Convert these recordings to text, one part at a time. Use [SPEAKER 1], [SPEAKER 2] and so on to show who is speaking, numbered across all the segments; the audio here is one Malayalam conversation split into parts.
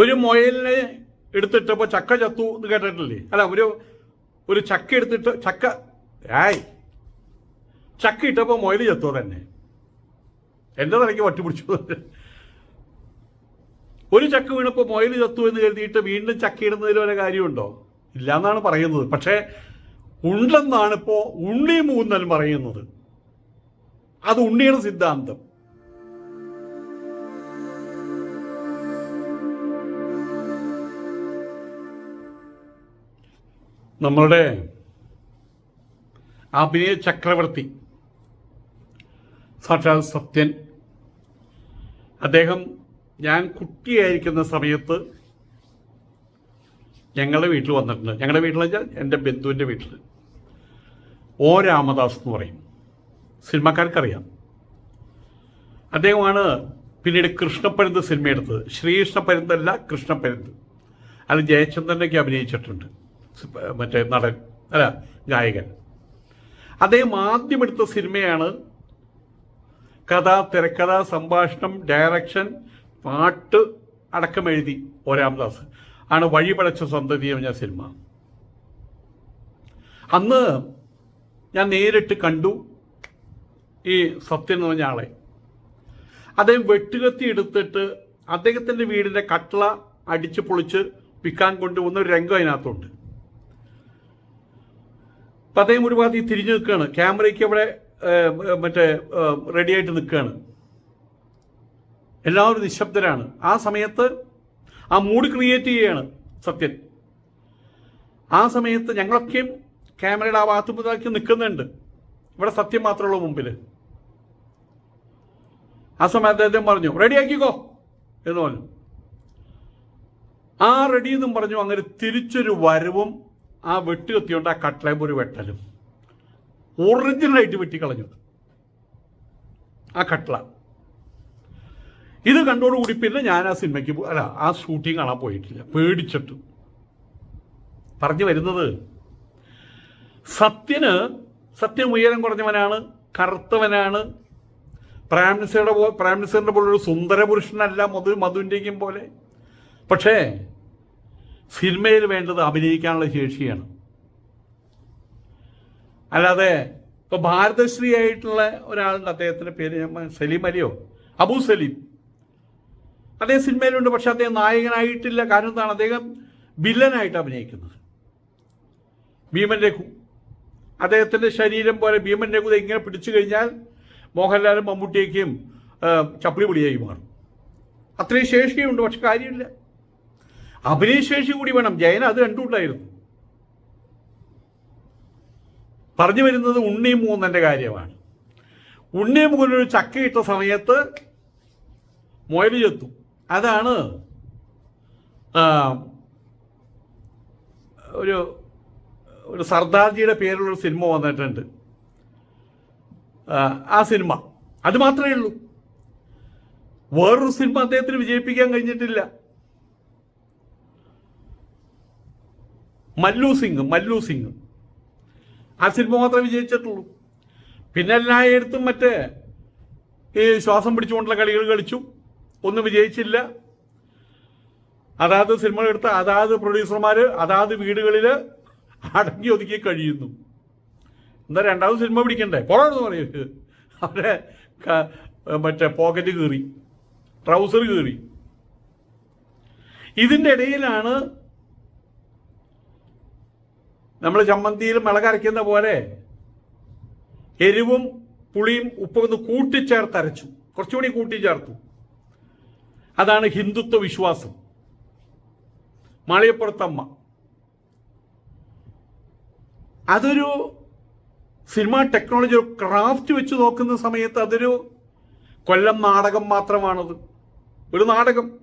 [SPEAKER 1] ഒരു മുയലിനെ എടുത്തിട്ടപ്പോൾ ചക്ക ചത്തു എന്ന് കേട്ടിട്ടില്ലേ? അല്ല ഒരു ഒരു ചക്ക എടുത്തിട്ട് ചക്ക ആയ് ചക്ക ഇട്ടപ്പോൾ മുയൽ ചത്തോ തന്നെ. എന്റെ തലയ്ക്ക് വട്ടി പിടിച്ചു ഒരു ചക്ക വീണപ്പോൾ മുയൽ ചത്തു എന്ന് കരുതിയിട്ട് വീണ്ടും ചക്ക ഇടുന്നതിൽ വല്ല കാര്യമുണ്ടോ? ഇല്ല എന്നാണ് പറയുന്നത്. പക്ഷേ ഉണ്ടെന്നാണ് ഇപ്പോ ഉണ്ണി മൂന്നൽ പറയുന്നത്. അത് ഉണ്ണിയുടെ സിദ്ധാന്തം. നമ്മളുടെ അഭിനയ ചക്രവർത്തി സാക്ഷാൽ സത്യൻ. അദ്ദേഹം ഞാൻ കുട്ടിയായിരിക്കുന്ന സമയത്ത് ഞങ്ങളുടെ വീട്ടിൽ വന്നിട്ടുണ്ട്. ഞങ്ങളുടെ വീട്ടിൽ വെച്ചാൽ എന്റെ ബന്ധുവിന്റെ വീട്ടിൽ. ഓ രാമദാസ് എന്ന് പറയും. സിനിമക്കാർക്കറിയാം. അദ്ദേഹമാണ് പിന്നീട് കൃഷ്ണപ്പരുന്ത് സിനിമ എടുത്തത് ശ്രീകൃഷ്ണപ്പരുന്തല്ല കൃഷ്ണപ്പരുന്ത് അത് ജയചന്ദ്രനൊക്കെ അഭിനയിച്ചിട്ടുണ്ട്. മറ്റേ നടൻ അല്ല ഗായകൻ. അദ്ദേഹം ആദ്യം എടുത്ത സിനിമയാണ് കഥ തിരക്കഥ സംഭാഷണം ഡയറക്ഷൻ പാട്ട് അടക്കം എഴുതി ഒ രാമദാസ് ആണ് വഴിപടച്ച സന്തതി എന്ന സിനിമ. അന്ന് ഞാൻ നേരിട്ട് കണ്ടു ഈ സത്യൻ എന്ന് പറഞ്ഞ ആളെ. അദ്ദേഹം വെട്ടുകത്തി എടുത്തിട്ട് അദ്ദേഹത്തിന്റെ വീടിന്റെ കട്ടള അടിച്ച് പൊളിച്ച് വിൽക്കാൻ കൊണ്ടുവന്ന ഒരു രംഗം അതിനകത്തുണ്ട്. അപ്പം അദ്ദേഹം ഒരു ഭാഗത്ത് തിരിഞ്ഞു നിൽക്കുകയാണ്. ക്യാമറയ്ക്ക് അവിടെ മറ്റേ റെഡി ആയിട്ട് നിൽക്കുകയാണ്. എല്ലാവരും നിശബ്ദരാണ്. ആ സമയത്ത് ആ മൂഡ് ക്രിയേറ്റ് ചെയ്യുകയാണ് സത്യൻ. ആ സമയത്ത് ഞങ്ങളൊക്കെയും ക്യാമറയുടെ ആ ഭാഗത്ത് മുതലാക്കി നിൽക്കുന്നുണ്ട്. ഇവിടെ സത്യം മാത്രമുള്ള മുമ്പിൽ ആ സമയത്ത് അദ്ദേഹം പറഞ്ഞു റെഡിയാക്കിക്കോ എന്ന് പറഞ്ഞു. ആ റെഡി എന്നും പറഞ്ഞു അങ്ങനെ തിരിച്ചൊരു വരവും ആ വെട്ടി കത്തിയോണ്ട് ആ കട്ട്ലേം ഒരു വെട്ടലും. ഒറിജിനലായിട്ട് വെട്ടിക്കളഞ്ഞു ആ കട്ടള. ഇത് കണ്ടോടുകൂടി പിന്നെ ഞാൻ ആ സിനിമയ്ക്ക് അല്ല ആ ഷൂട്ടിംഗ് കാണാൻ പോയിട്ടില്ല. പേടിച്ചിട്ട്. പറഞ്ഞു വരുന്നത് സത്യന് സത്യം ഉയരം കുറഞ്ഞവനാണ് കറുത്തവനാണ്. പ്രൈം മിനിസ്റ്ററുടെ പോ പോലെ ഒരു സുന്ദര പുരുഷനല്ല മധു മധുവിന്റെയും പോലെ. പക്ഷേ സിനിമയിൽ വേണ്ടത് അഭിനയിക്കാനുള്ള ശേഷിയാണ്. അല്ലാതെ ഇപ്പൊ ഭാരതശ്രീ ആയിട്ടുള്ള ഒരാളുണ്ട് അദ്ദേഹത്തിന്റെ പേര് ഞാൻ സലീം അലിയോ? അബു സലീം. അദ്ദേഹം സിനിമയിലുണ്ട് പക്ഷെ അദ്ദേഹം നായകനായിട്ടില്ല. കാരണം എന്താണ്? അദ്ദേഹം വില്ലനായിട്ട് അഭിനയിക്കുന്നത്. ഭീമൻ രഘു അദ്ദേഹത്തിന്റെ ശരീരം പോലെ ഭീമൻ രഘു ഇങ്ങനെ പിടിച്ചു കഴിഞ്ഞാൽ മോഹൻലാലും മമ്മൂട്ടിയേക്കും ചപ്പിളി പൊളിയായി മാറും. അത്രയും ശേഷിയുണ്ട് പക്ഷെ കാര്യമില്ല. അഭിനയശേഷി കൂടി വേണം. ജയൻ അത് രണ്ടുണ്ടായിരുന്നു പറഞ്ഞു വരുന്നത് ഉണ്ണി മൂന്നന്റെ കാര്യമാണ്. ഉണ്ണി മൂന്നൊരു ചക്കയിട്ട സമയത്ത് മുയൽ ചെത്തു. അതാണ് ഒരു ഒരു സർദാർജിയുടെ പേരിലുള്ള സിനിമ വന്നിട്ടുണ്ട്. ആ സിനിമ. അത് മാത്രമേ ഉള്ളൂ. വേറൊരു സിനിമ അദ്ദേഹത്തിന് വിജയിപ്പിക്കാൻ കഴിഞ്ഞിട്ടില്ല. മല്ലു സിംഗ് മല്ലു സിംഗ്. ആ സിനിമ മാത്രമേ വിജയിച്ചിട്ടുള്ളൂ. പിന്നെ എല്ലായിടത്തും മറ്റേ ഈ ശ്വാസം പിടിച്ചുകൊണ്ടുള്ള കളികൾ കളിച്ചു. ഒന്നും വിജയിച്ചില്ല. അതാത് സിനിമകൾ എടുത്ത അതാത് പ്രൊഡ്യൂസർമാർ അതാത് വീടുകളിൽ അടങ്ങി ഒതുക്കി കഴിയുന്നു. എന്താ രണ്ടാമത് സിനിമ പിടിക്കണ്ടേ? പോകണമെന്ന് പറയൂ. അവരെ മറ്റേ പോക്കറ്റ് കീറി. ട്രൗസർ കീറി. ഇതിന്റെ ഇടയിലാണ് നമ്മൾ ചമ്മന്തിയിൽ മിളകരയ്ക്കുന്ന പോലെ എരിവും പുളിയും ഉപ്പും ഒന്ന് കൂട്ടിച്ചേർത്ത് അരച്ചു. കുറച്ചുകൂടി കൂട്ടിച്ചേർത്തു. അതാണ് ഹിന്ദുത്വ വിശ്വാസം. മാളിയപ്പുറത്തമ്മ അതൊരു സിനിമ ടെക്നോളജി ഒരു ക്രാഫ്റ്റ് വെച്ച് നോക്കുന്ന സമയത്ത് അതൊരു കൊല്ലം നാടകം മാത്രമാണത്. ഒരു നാടകം.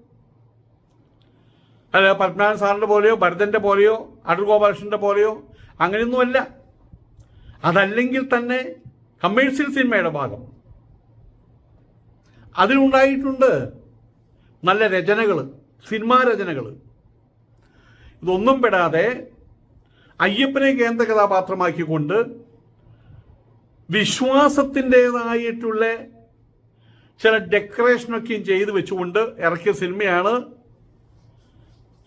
[SPEAKER 1] അല്ല പത്മനാഭൻ സാറിന്റെ പോലെയോ ഭരതന്റെ പോലെയോ അടൂർ ഗോപാലകൃഷ്ണന്റെ പോലെയോ അങ്ങനെയൊന്നുമല്ല. അതല്ലെങ്കിൽ തന്നെ കമേഴ്സ്യൽ സിനിമയുടെ ഭാഗം. അതിലുണ്ടായിട്ടുണ്ട് നല്ല രചനകൾ സിനിമാ രചനകൾ. ഇതൊന്നും പെടാതെ അയ്യപ്പനെ കേന്ദ്ര കഥാപാത്രമാക്കിക്കൊണ്ട് വിശ്വാസത്തിന്റെതായിട്ടുള്ള ചില ഡെക്കറേഷനൊക്കെയും ചെയ്ത് വെച്ചുകൊണ്ട് ഇറക്കിയ സിനിമയാണ്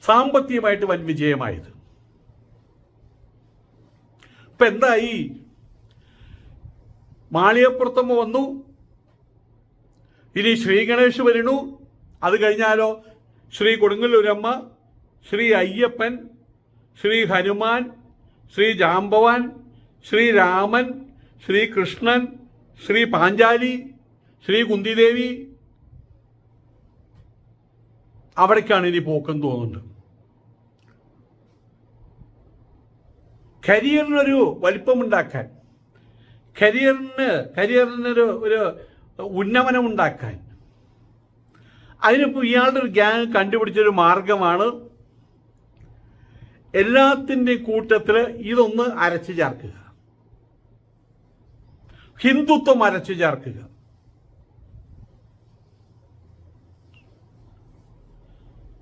[SPEAKER 1] സാമ്പത്തികമായിട്ട് വൻ വിജയമായത്. ഇപ്പൊ എന്തായി മാളിയപ്പുറത്തമ്മ വന്നു. ഇനി ശ്രീ ഗണേഷ് വരുന്നു. അത് കഴിഞ്ഞാലോ? ശ്രീ കൊടുങ്ങല്ലൂരമ്മ ശ്രീ അയ്യപ്പൻ ശ്രീ ഹനുമാൻ ശ്രീ ജാമ്പവാൻ ശ്രീ രാമൻ ശ്രീ കൃഷ്ണൻ ശ്രീ പാഞ്ചാലി ശ്രീ കുന്തിദേവി. അവിടേക്കാണ് ഇനി പോക്കെന്ന് തോന്നുന്നുണ്ട്. കരിയറിനൊരു വലിപ്പമുണ്ടാക്കാൻ കരിയറിന് കരിയറിനൊരു ഒരു ഉന്നമനം ഉണ്ടാക്കാൻ അതിനിപ്പോൾ ഇയാളുടെ ഒരു ഗ്യാങ് കണ്ടുപിടിച്ചൊരു മാർഗമാണ് എല്ലാത്തിന്റെയും കൂട്ടത്തിൽ ഇതൊന്ന് അരച്ചു ചേർക്കുക. ഹിന്ദുത്വം അരച്ചു ചേർക്കുക.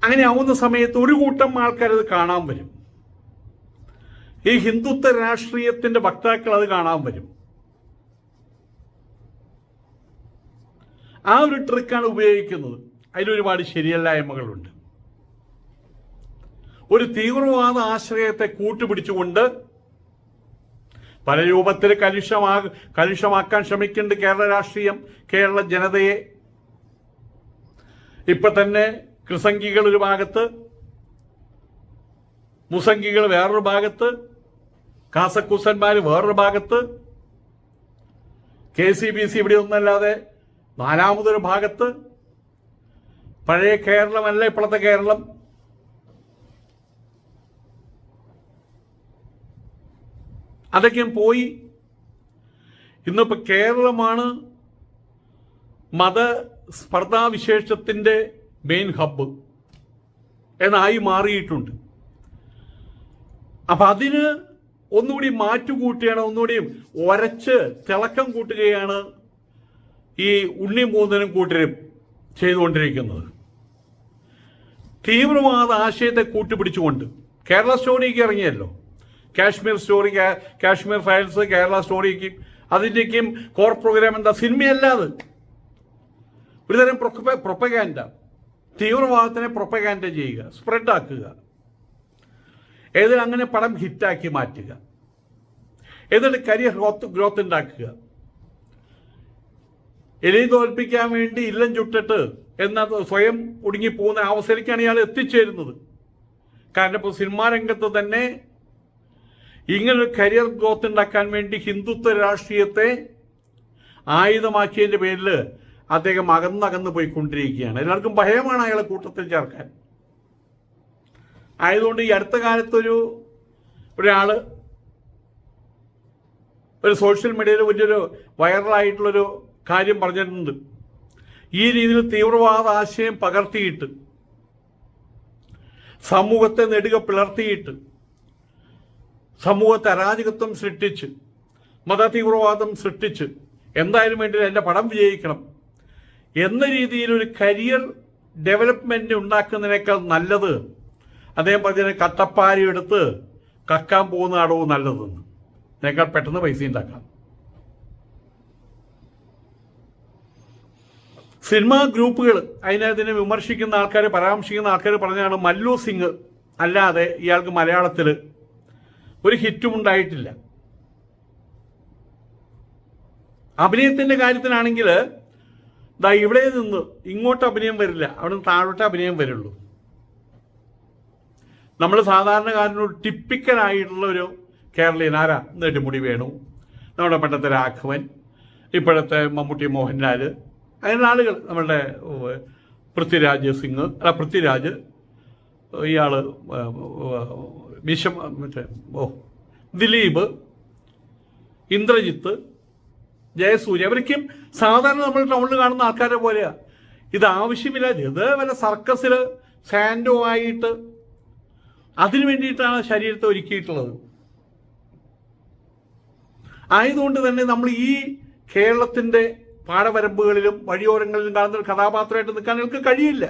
[SPEAKER 1] അങ്ങനെ ആവുന്ന സമയത്ത് ഒരു കൂട്ടം ആൾക്കാരത് കാണാൻ വരും. ഈ ഹിന്ദുത്വ രാഷ്ട്രീയത്തിന്റെ വക്താക്കൾ അത് കാണാൻ വരും. ആ ഒരു ട്രിക്കാണ് ഉപയോഗിക്കുന്നത്. അതിലൊരുപാട് ശരിയല്ലായ്മകളുണ്ട്. ഒരു തീവ്രവാദ ആശ്രയത്തെ കൂട്ടുപിടിച്ചുകൊണ്ട് പല രൂപത്തിൽ കലുഷമാ കലുഷമാക്കാൻ ശ്രമിക്കുന്നുണ്ട് കേരള രാഷ്ട്രീയം കേരള ജനതയെ. ഇപ്പൊ തന്നെ കൃസംഗികൾ ഒരു ഭാഗത്ത് മുസംഗികൾ വേറൊരു ഭാഗത്ത് കാസക്കുസന്മാർ വേറൊരു ഭാഗത്ത് കെ സി ബി സി ഇവിടെ ഒന്നല്ലാതെ നാലാമതൊരു ഭാഗത്ത് പഴയ കേരളമല്ല ഇപ്പോഴത്തെ കേരളം. അതൊക്കെയും പോയി. ഇന്നിപ്പോ കേരളമാണ് മത സ്പർദ്ധാവിശേഷത്തിന്റെ മെയിൻ ഹബ്ബ് എന്നായി മാറിയിട്ടുണ്ട്. അപ്പൊ അതിന് ഒന്നുകൂടി മാറ്റുകൂട്ടുകയാണ് ഒന്നുകൂടി ഒരച്ച് തിളക്കം കൂട്ടുകയാണ് ഈ ഉണ്ണി മൂന്നനും കൂട്ടരും ചെയ്തുകൊണ്ടിരിക്കുന്നത്. തീവ്രവാദ ആശയത്തെ കൂട്ടുപിടിച്ചുകൊണ്ട് കേരള സ്റ്റോറിക്ക് ഇറങ്ങിയല്ലോ. കാശ്മീർ സ്റ്റോറി കാശ്മീർ ഫയൽസ് കേരള സ്റ്റോറിക്ക് അതിന്റെയൊക്കെയും കോർ പ്രോഗ്രാം എന്താ സിനിമയല്ലാതെ. ഒരുതരം പ്രൊപ്പഗാൻഡ. തീവ്രവാദത്തിനെ പ്രൊപ്പഗാൻഡ ചെയ്യുക സ്പ്രെഡ് ആക്കുക ഏതിൽ അങ്ങനെ പടം ഹിറ്റാക്കി മാറ്റുക? എന്നിട്ട് കരിയർ ഗ്രോത്ത് ഗ്രോത്ത് ഉണ്ടാക്കുക? എലി തോൽപ്പിക്കാൻ വേണ്ടി ഇല്ലം ചുട്ടിട്ട് എന്ന സ്വയം ഒടുങ്ങി പോകുന്ന അവസരക്കാണ് ഇയാൾ എത്തിച്ചേരുന്നത്. കാരണം ഇപ്പോൾ സിനിമാ രംഗത്ത് തന്നെ ഇങ്ങനൊരു കരിയർ ഗ്രോത്ത് ഉണ്ടാക്കാൻ വേണ്ടി ഹിന്ദുത്വ രാഷ്ട്രീയത്തെ ആയുധമാക്കിയതിന്റെ പേരിൽ അദ്ദേഹം അകന്നകന്ന് പോയിക്കൊണ്ടിരിക്കുകയാണ്. എല്ലാവർക്കും ഭയമാണ് അയാളെ കൂട്ടത്തിൽ ചേർക്കാൻ. ആയതുകൊണ്ട് ഈ അടുത്ത കാലത്തൊരു ഒരാൾ ഒരു സോഷ്യൽ മീഡിയയിൽ വലിയൊരു വൈറലായിട്ടുള്ളൊരു കാര്യം പറഞ്ഞിട്ടുണ്ട്. ഈ രീതിയിൽ തീവ്രവാദ ആശയം പകർത്തിയിട്ട് സമൂഹത്തെ നെടുക പിളർത്തിയിട്ട് സമൂഹത്തെ അരാജകത്വം സൃഷ്ടിച്ച് മതതീവ്രവാദം സൃഷ്ടിച്ച് എന്തായാലും വേണ്ടി എന്റെ പടം വിജയിക്കണം എന്ന രീതിയിൽ ഒരു കരിയർ ഡെവലപ്മെന്റ് ഉണ്ടാക്കുന്നതിനേക്കാൾ നല്ലത് അദ്ദേഹം പറഞ്ഞ കട്ടപ്പാരി എടുത്ത് കക്കാൻ പോകുന്ന അടവും നല്ലതെന്ന്. നിങ്ങൾ പെട്ടെന്ന് പൈസ ഉണ്ടാക്കാം. സിനിമാ ഗ്രൂപ്പുകൾ അതിനെ വിമർശിക്കുന്ന ആൾക്കാരെ പരാമർശിക്കുന്ന ആൾക്കാർ പറഞ്ഞാണ് മല്ലു സിംഗ് അല്ലാതെ ഇയാൾക്ക് മലയാളത്തിൽ ഒരു ഹിറ്റും ഉണ്ടായിട്ടില്ല. അഭിനയത്തിന്റെ കാര്യത്തിനാണെങ്കിൽ ദാ ഇവിടെ നിന്ന് ഇങ്ങോട്ട് അഭിനയം വരില്ല അവിടെ നിന്ന് താഴോട്ട് അഭിനയം വരുള്ളൂ. നമ്മൾ സാധാരണക്കാരനോട് ടിപ്പിക്കലായിട്ടുള്ള ഒരു കേരളീയൻ ആരാ? മുടി വേണു. നമ്മുടെ പണ്ടത്തെ രാഘവൻ ഇപ്പോഴത്തെ മമ്മൂട്ടി മോഹൻലാൽ അങ്ങനെ ആളുകൾ. നമ്മളുടെ പൃഥ്വിരാജ് സിംഗ് അല്ല പൃഥ്വിരാജ് ഇയാൾ വിഷം മറ്റേ ഓ ദിലീപ് ഇന്ദ്രജിത്ത് ജയസൂര്യ. അവരൊക്കെയും സാധാരണ നമ്മൾ ടൗണിൽ കാണുന്ന ആൾക്കാരെ പോലെയാണ് ഇത് ആവശ്യമില്ല. ഇത് വല്ല സർക്കസിൽ സാൻഡോ ആയിട്ട് അതിനു വേണ്ടിയിട്ടാണ് ശരീരത്തെ ഒരുക്കിയിട്ടുള്ളത്. ആയതുകൊണ്ട് തന്നെ നമ്മൾ ഈ കേരളത്തിന്റെ പാടവരമ്പുകളിലും വഴിയോരങ്ങളിലും കാണുന്ന ഒരു കഥാപാത്രമായിട്ട് നിൽക്കാൻ നിങ്ങൾക്ക് കഴിയില്ല.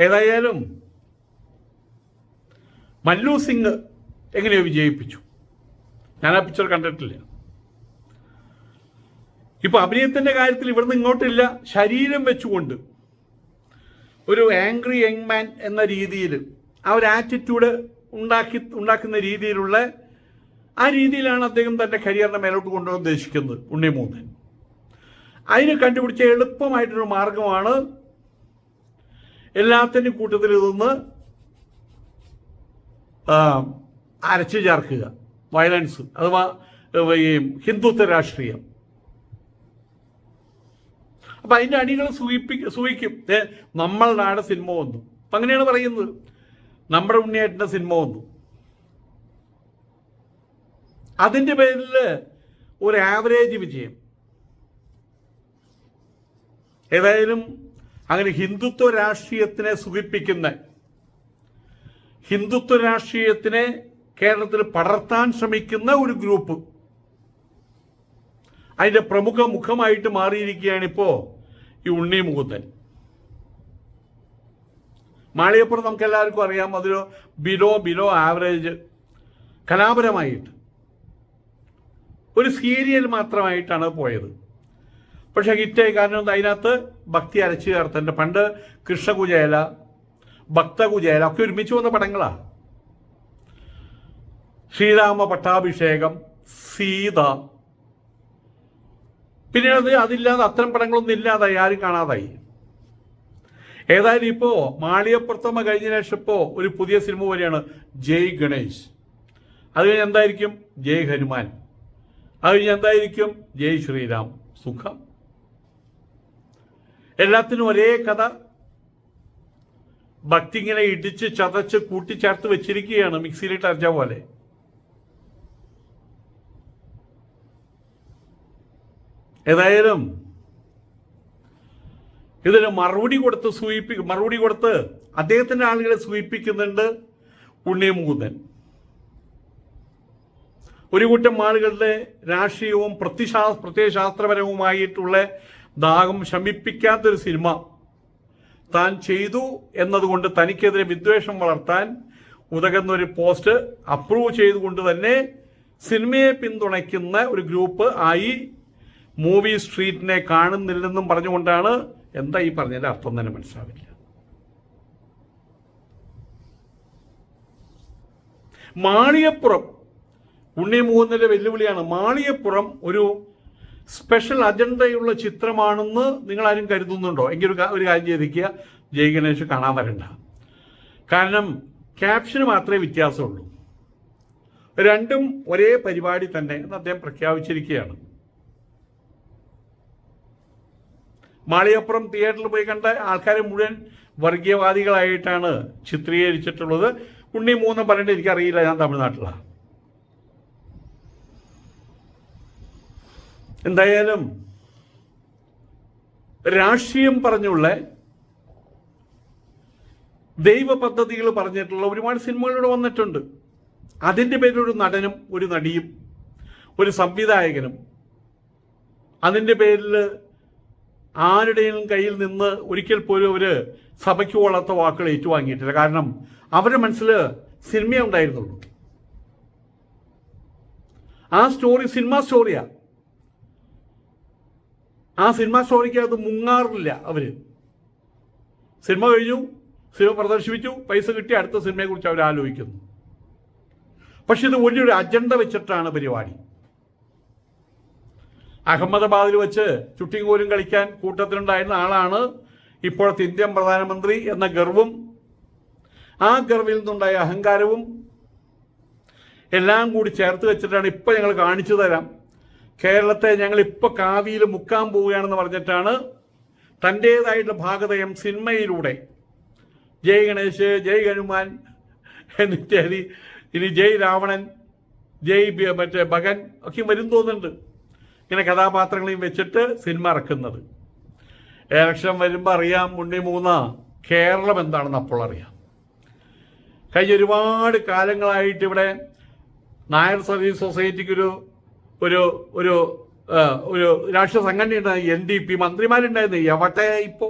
[SPEAKER 1] ഏതായാലും മല്ലു സിംഗ് എങ്ങനെയോ വിജയിപ്പിച്ചു. ഞാൻ ആ പിക്ചർ കണ്ടിട്ടില്ല. ഇപ്പൊ അഭിനയത്തിന്റെ കാര്യത്തിൽ ഇവിടുന്ന് ഇങ്ങോട്ടില്ല. ശരീരം വെച്ചുകൊണ്ട് ഒരു ആംഗ്രി യങ് മാൻ എന്ന രീതിയിൽ ആ ഒരു ആറ്റിറ്റ്യൂഡ് ഉണ്ടാക്കി ഉണ്ടാക്കുന്ന രീതിയിലുള്ള ആ രീതിയിലാണ് അദ്ദേഹം തന്റെ കരിയറിനെ മേലോട്ട് കൊണ്ടുപോകാൻ ഉദ്ദേശിക്കുന്നത് ഉണ്ണിമൂന്നൻ അതിന് കണ്ടുപിടിച്ച എളുപ്പമായിട്ടൊരു മാർഗമാണ് എല്ലാത്തിന്റെ കൂട്ടത്തിൽ ഇതൊന്ന് അരച്ചു ചേർക്കുക വയലൻസ് അഥവാ ഈ ഹിന്ദുത്വ രാഷ്ട്രീയം. അപ്പൊ അതിന്റെ അണികൾ സൂചിപ്പി സൂയിക്കും നമ്മളുടെ ആടെ സിനിമ വന്നു. അപ്പൊ അങ്ങനെയാണ് പറയുന്നത്. നമ്മുടെ ഉണ്ണിയേട്ടന്റെ സിനിമ വന്നു. അതിന്റെ പേരിൽ ഒരു ആവറേജ് വിജയം. ഏതായാലും അങ്ങനെ ഹിന്ദുത്വ രാഷ്ട്രീയത്തിനെ സുഖിപ്പിക്കുന്ന ഹിന്ദുത്വ രാഷ്ട്രീയത്തിനെ കേരളത്തിൽ പടർത്താൻ ശ്രമിക്കുന്ന ഒരു ഗ്രൂപ്പ്. അതിന്റെ പ്രമുഖ മുഖമായിട്ട് മാറിയിരിക്കുകയാണ് ഇപ്പോ ഈ ഉണ്ണി മുകുന്ദൻ. മാളികപ്പുറം നമുക്ക് എല്ലാവർക്കും അറിയാം അതൊരു ബിലോ ബിലോ ആവറേജ് കലാപരമായിട്ട്. ഒരു സീരിയൽ മാത്രമായിട്ടാണ് പോയത്. പക്ഷെ ഹിറ്റായി കാരണം അതിനകത്ത് ഭക്തി അരച്ചു ചേർത്തന്റെ പണ്ട് കൃഷ്ണകുചേല ഭക്തകുചേല ഒക്കെ ഒരുമിച്ച് വന്ന പടങ്ങളാണ് ശ്രീരാമ പട്ടാഭിഷേകം സീത പിന്നെ അത് അതില്ലാതെ അത്തരം പടങ്ങളൊന്നും ഇല്ലാതായി ആരും കാണാതായി. ഏതായാലും ഇപ്പോ മാളിയപ്പുറത്തമ്മ കഴിഞ്ഞ ശേഷം ഇപ്പോ ഒരു പുതിയ സിനിമ വരെയാണ് ജയ് ഗണേശ്. അത് കഴിഞ്ഞ് എന്തായിരിക്കും? ജയ് ഹനുമാൻ. അത് കഴിഞ്ഞ് എന്തായിരിക്കും? ജയ് ശ്രീരാം. സുഖം. എല്ലാത്തിനും ഒരേ കഥ. ഭക്തി ഇങ്ങനെ ഇടിച്ച് ചതച്ച് കൂട്ടിച്ചേർത്ത് വെച്ചിരിക്കുകയാണ് മിക്സിയിലിട്ട് അരച്ച പോലെ. ഏതായാലും ഇതിന് മറുപടി കൊടുത്ത് സൂചിപ്പി മറുപടി കൊടുത്ത് അദ്ദേഹത്തിന്റെ ആളുകളെ സൂചിപ്പിക്കുന്നുണ്ട് ഉണ്ണിമുകുന്ദൻ ഒരു കൂട്ടം ആളുകളുടെ രാഷ്ട്രീയവും പ്രത്യശാ പ്രത്യയശാസ്ത്രപരവുമായിട്ടുള്ള ദാഹം ശമിപ്പിക്കാത്തൊരു സിനിമ താൻ ചെയ്തു എന്നതുകൊണ്ട് തനിക്കെതിരെ വിദ്വേഷം വളർത്താൻ ഉതകുന്ന ഒരു പോസ്റ്റ് അപ്രൂവ് ചെയ്തുകൊണ്ട് തന്നെ സിനിമയെ പിന്തുണയ്ക്കുന്ന ഒരു ഗ്രൂപ്പ് ആയി മൂവി സ്ട്രീറ്റിനെ കാണുന്നില്ലെന്നും പറഞ്ഞുകൊണ്ടാണ് എന്താ ഈ പറഞ്ഞതിന്റെ അർത്ഥം തന്നെ മനസ്സിലാവില്ല. മാളിയപ്പുറം ഉണ്ണി മൂന്നിന്റെ വെല്ലുവിളിയാണ്. മാളിയപ്പുറം ഒരു സ്പെഷ്യൽ അജണ്ടയുള്ള ചിത്രമാണെന്ന് നിങ്ങൾ ആരും കരുതുന്നുണ്ടോ? എങ്കിൽ ഒരു കാര്യം ചെയ്തിരിക്കുക. ജയ് ഗണേഷ് കാണാൻ വരണ്ട. കാരണം ക്യാപ്ഷന് മാത്രമേ വ്യത്യാസമുള്ളൂ. രണ്ടും ഒരേ പരിപാടി തന്നെ എന്ന് അദ്ദേഹം പ്രഖ്യാപിച്ചിരിക്കുകയാണ്. മാളിയപ്പുറം തിയേറ്ററിൽ പോയി കണ്ട ആൾക്കാരെ മുഴുവൻ വർഗീയവാദികളായിട്ടാണ് ചിത്രീകരിച്ചിട്ടുള്ളത്. ഉണ്ണി മൂന്ന് പറഞ്ഞിട്ട് എനിക്കറിയില്ല ഞാൻ തമിഴ്നാട്ടിലാണ് എന്തായാലും രാഷ്ട്രീയം പറഞ്ഞുള്ള ദൈവ പദ്ധതികൾ പറഞ്ഞിട്ടുള്ള ഒരുപാട് സിനിമകളിലൂടെ വന്നിട്ടുണ്ട്. അതിന്റെ പേരിൽ ഒരു നടനും ഒരു നടിയും ഒരു സംവിധായകനും അതിന്റെ പേരിൽ ആരുടെയും കയ്യിൽ നിന്ന് ഒരിക്കൽ പോലും അവർ സഭയ്ക്ക് കൊള്ളാത്ത വാക്കുകൾ ഏറ്റുവാങ്ങിയിട്ടില്ല. കാരണം അവരുടെ മനസ്സിൽ സിനിമ ഉണ്ടായിരുന്നുള്ളൂ. ആ സ്റ്റോറി സിനിമ സ്റ്റോറിയാ. ആ സിനിമ സ്റ്റോറിക്ക് അത് മുങ്ങാറില്ല അവർ. സിനിമ കഴിഞ്ഞു സിനിമ പ്രദർശിപ്പിച്ചു പൈസ കിട്ടി അടുത്ത സിനിമയെ കുറിച്ച് അവർ ആലോചിക്കുന്നു പക്ഷെ ഇത് വലിയൊരു അജണ്ട വെച്ചിട്ടാണ് പരിപാടി. അഹമ്മദാബാദിൽ വെച്ച് ചുട്ടിയും കോലും കളിക്കാൻ കൂട്ടത്തിലുണ്ടായിരുന്ന ആളാണ് ഇപ്പോഴത്തെ ഇന്ത്യൻ പ്രധാനമന്ത്രി എന്ന ഗർവും. ആ ഗർവിൽ നിന്നുണ്ടായ അഹങ്കാരവും എല്ലാം കൂടി ചേർത്ത് വെച്ചിട്ടാണ് ഇപ്പൊ ഞങ്ങൾ കാണിച്ചു തരാം. കേരളത്തെ ഞങ്ങൾ ഇപ്പൊ കാവിയിൽ മുക്കാൻ പോവുകയാണെന്ന് പറഞ്ഞിട്ടാണ് തന്റെതായിട്ടുള്ള ഭാഗതയം സിനിമയിലൂടെ ജയ് ഗണേശ് ജയ് ഹനുമാൻ എന്നിത്യാദി ഇനി ജയ് രാവണൻ ജയ് മറ്റേ ഭഗൻ ഒക്കെ വരും തോന്നുന്നുണ്ട്. ഇങ്ങനെ കഥാപാത്രങ്ങളെയും വെച്ചിട്ട് സിനിമ ഇറക്കുന്നത്. ഇലക്ഷൻ വരുമ്പോൾ അറിയാം ഉണ്ണി മൂന്ന കേരളം എന്താണെന്ന് അപ്പോൾ അറിയാം. കഴിഞ്ഞ ഒരുപാട് കാലങ്ങളായിട്ട് ഇവിടെ നായർ സർവീസ് സൊസൈറ്റിക്കൊരു ഒരു ഒരു ഒരു രാഷ്ട്രീയ സംഘടന ഉണ്ടായി എൻ ഡി പി മന്ത്രിമാരുണ്ടായിരുന്നു. എവട്ടെ ഇപ്പോ?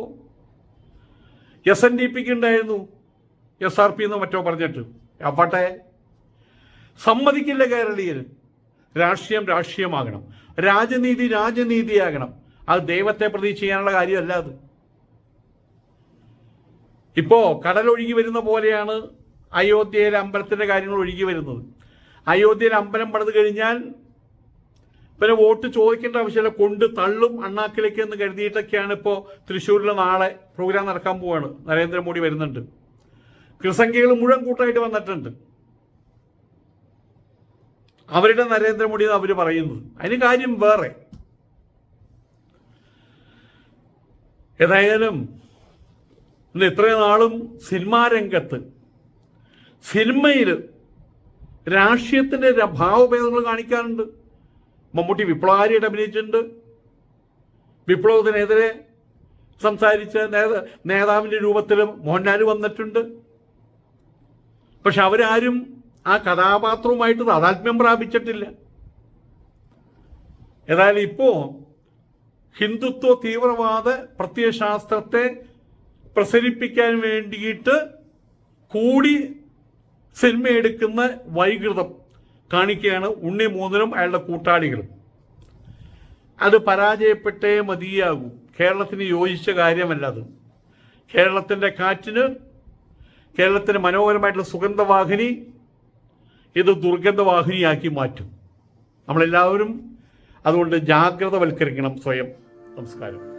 [SPEAKER 1] എസ് എൻ ഡി പിക്ക് ഉണ്ടായിരുന്നു. എസ് ആർ പി എന്ന് മറ്റോ പറഞ്ഞിട്ട്. എവട്ടെ സമ്മതിക്കില്ല കേരളീയർ. രാഷ്ട്രീയം രാഷ്ട്രീയമാകണം. രാജനീതി രാജനീതിയാകണം. അത് ദൈവത്തെ പ്രതി ചെയ്യാനുള്ള കാര്യമല്ല അത്. ഇപ്പോ കടലൊഴുകി വരുന്ന പോലെയാണ് അയോധ്യയിലെ അമ്പലത്തിന്റെ കാര്യങ്ങൾ ഒഴുകി വരുന്നത്. അയോധ്യയിൽ അമ്പലം പണിത് കഴിഞ്ഞാൽ പിന്നെ വോട്ട് ചോദിക്കേണ്ട ആവശ്യമില്ല. കൊണ്ട് തള്ളും അണ്ണാക്കിലേക്ക് എന്ന് കരുതിയിട്ടൊക്കെയാണ് ഇപ്പോൾ തൃശ്ശൂരിൽ നാളെ പ്രോഗ്രാം നടക്കാൻ പോവാണ്. നരേന്ദ്രമോദി വരുന്നുണ്ട്. കൃസംഖ്യകൾ മുഴുവൻ കൂട്ടായിട്ട് വന്നിട്ടുണ്ട്. അവരുടെ നരേന്ദ്രമോദി അവർ പറയുന്നത്. അതിന് കാര്യം വേറെ. ഏതായാലും ഇത്രയും നാളും സിനിമാ രംഗത്ത് സിനിമയിൽ രാഷ്ട്രീയത്തിന്റെ ര- ഭാവഭേദങ്ങൾ കാണിക്കാറുണ്ട്. മമ്മൂട്ടി വിപ്ലവകാരിയായിട്ട് അഭിനയിച്ചിട്ടുണ്ട്. വിപ്ലവത്തിനെതിരെ സംസാരിച്ച നേത നേതാവിന്റെ രൂപത്തിലും മോഹൻലാൽ വന്നിട്ടുണ്ട്. പക്ഷെ അവരാരും ആ കഥാപാത്രവുമായിട്ട് താതാത്മ്യം പ്രാപിച്ചിട്ടില്ല. ഏതായാലും ഇപ്പോ ഹിന്ദുത്വ തീവ്രവാദ പ്രത്യയശാസ്ത്രത്തെ പ്രസരിപ്പിക്കാൻ വേണ്ടിയിട്ട് കൂടി സിനിമ എടുക്കുന്ന വൈകൃതം കാണിക്കുകയാണ് ഉണ്ണി മോദനും അയാളുടെ കൂട്ടാളികളും. അത് പരാജയപ്പെട്ടേ മതിയാകൂ. കേരളത്തിന് യോജിച്ച കാര്യമല്ല അത്. കേരളത്തിന്റെ കാറ്റിന് കേരളത്തിന് മനോഹരമായിട്ടുള്ള സുഗന്ധവാഹിനി ഇത് ദുർഗന്ധവാഹിനിയാക്കി മാറ്റും. നമ്മളെല്ലാവരും അതുകൊണ്ട് ജാഗ്രത വൽക്കരിക്കണം സ്വയം. നമസ്കാരം.